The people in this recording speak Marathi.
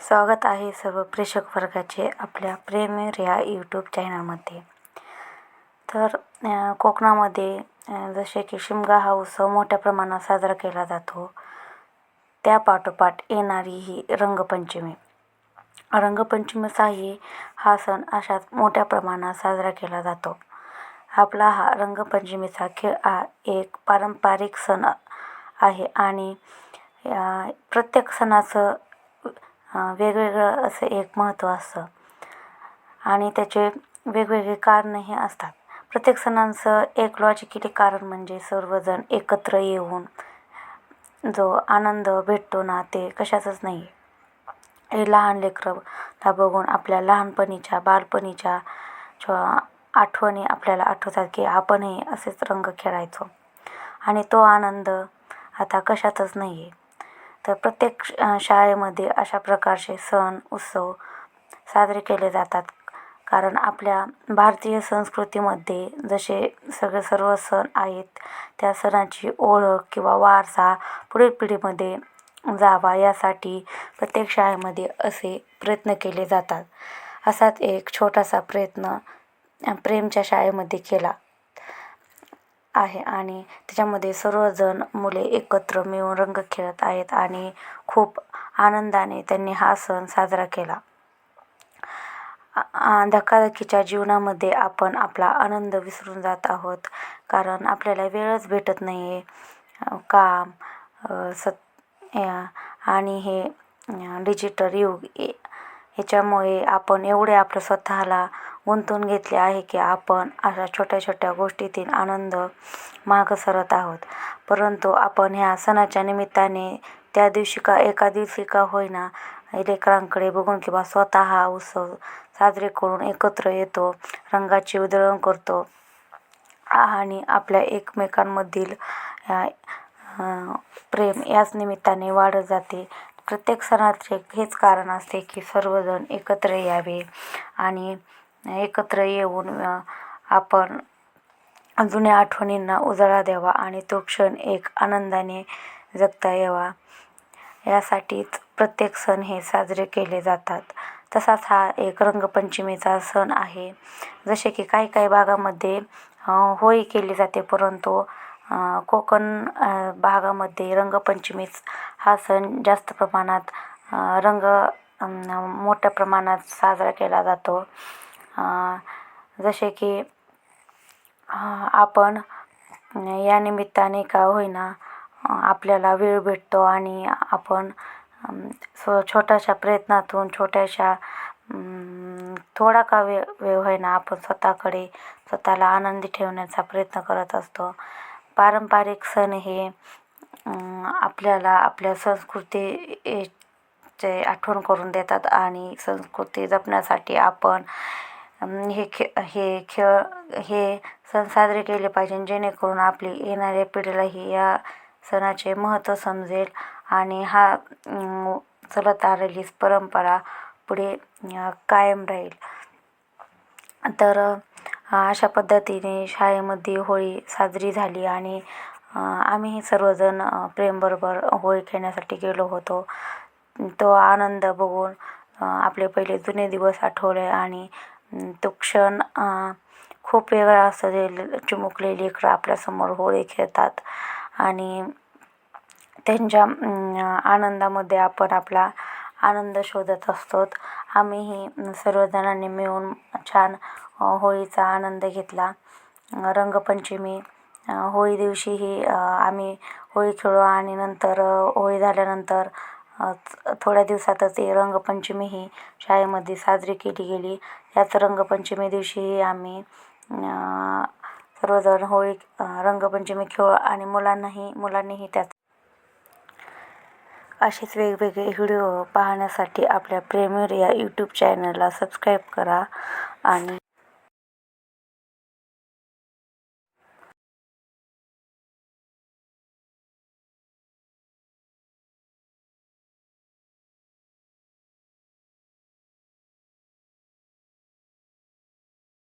स्वागत आहे सर्व प्रेक्षक वर्गाचे आपल्या प्रेमेर ह्या यूट्यूब चॅनलमध्ये तर कोकणामध्ये जसे की शिमगा हा उत्सव मोठ्या प्रमाणात साजरा केला जातो. त्या पाठोपाठ येणारी ही रंगपंचमी. रंगपंचमीचाही हा सण अशाच मोठ्या प्रमाणात साजरा केला जातो. आपला हा रंगपंचमीचा खेळ हा एक पारंपरिक सण आहे आणि प्रत्येक सणाचं वेगवेगळं असं एक महत्त्व असतं. आणि त्याचे वेगवेगळे कारणंही असतात. प्रत्येक सणांचं एक लॉजिकली कारण म्हणजे सर्वजण एकत्र येऊन जो आनंद भेटतो ना ते कशाचंच नाही. हे लहान लेकरं बघून आपल्या लहानपणीच्या बालपणीच्या छ आठवणी आपल्याला आठवतात की आपणही असेच रंग खेळायचो. आणि तो आनंद आता कशातच नाही आहे तर प्रत्येक शाळेमध्ये अशा प्रकारचे सण उत्सव साजरे केले जातात. कारण आपल्या भारतीय संस्कृतीमध्ये जसे सगळे सर्व सण आहेत त्या सणाची ओळख किंवा वारसा पुढील पिढीमध्ये जावा यासाठी प्रत्येक शाळेमध्ये असे प्रयत्न केले जातात. असाच एक छोटासा प्रयत्न प्रेमच्या शाळेमध्ये केला. आहे आणि त्याच्यामध्ये सर्वजण मुले एकत्र मिळून रंग खेळत आहेत आणि खूप आनंदाने त्यांनी हा सण साजरा केला. धकाधकीच्या जीवनामध्ये आपण आपला आनंद विसरून जात आहोत कारण आपल्याला वेळच भेटत नाही आहे काम सत आणि हे डिजिटल युग ए- ह्याच्यामुळे आपण एवढे आपलं स्वतःला गुंतवून घेतले आहे की आपण अशा छोट्या छोट्या गोष्टीतील आनंद मागं सरत आहोत. परंतु आपण ह्या सणाच्या निमित्ताने त्या दिवशी का एका दिवशी का होईना लेकरांकडे बघून किंवा स्वतः हा उत्सव साजरे करून एकत्र येतो रंगाची उधळण करतो आणि आपल्या एकमेकांमधील प्रेम याच निमित्ताने वाढत जाते. प्रत्येक सणाचे हेच कारण असते की सर्वजण एकत्र यावे आणि एकत्र येऊन आपण जुन्या आठवणींना उजाळा द्यावा आणि तो क्षण एक आनंदाने जगता यावा. यासाठीच प्रत्येक सण हे साजरे केले जातात. तसाच हा एक रंगपंचमीचा सण आहे. जसे की काही काही भागामध्ये होळी केली जाते परंतु कोकण भागामध्ये रंगपंचमीच हा सण जास्त प्रमाणात रंग मोठ्या प्रमाणात साजरा केला जातो. जसे की आपण या निमित्ताने का होईना आपल्याला वेळ भेटतो आणि आपण स्व छोट्याशा प्रयत्नातून छोट्याशा थोडा का वे वेळ होईना आपण स्वतःकडे स्वतःला आनंदी ठेवण्याचा प्रयत्न करत असतो. पारंपरिक सण हे आपल्याला आपल्या संस्कृती चे आठवण करून देतात आणि संस्कृती जपण्यासाठी आपण हे खे हे खेळ हे सण साजरे केले पाहिजे जेणेकरून आपली येणाऱ्या पिढीलाही या सणाचे महत्त्व समजेल आणि हा चलत आलेली परंपरा पुढे कायम राहील. तर अशा पद्धतीने शाळेमध्ये होळी साजरी झाली आणि आम्ही आम्हीही सर्वजण प्रेमबरोबर होळी खेळण्यासाठी गेलो होतो. तो आनंद बघून आपले पहिले जुने दिवस आठवले आणि तो क्षण खूप वेगळा असतो. जे चिमुकले लेकरं आपल्यासमोर होळी खेळतात आणि त्यांच्या आनंदामध्ये आपण आपला आनंद शोधत असतो आम्हीही सर्वजणांनी मिळून छान होळीचा आनंद घेतला. रंगपंचमी होळी दिवशीही आम्ही होळी खेळू आणि नंतर होळी झाल्यानंतर थोड्या दिवसातच ही रंगपंचमी ही शाळेमध्ये साजरी केली गेली. याच रंगपंचमी दिवशीही आम्ही सर्वजण होळी रंगपंचमी खेळू आणि मुलांनाही मुलांनीही त्यात असेच वेगवेगळे व्हिडिओ पाहण्यासाठी आपल्या प्रेमर या यूट्यूब चॅनलला सबस्क्राईब करा आणि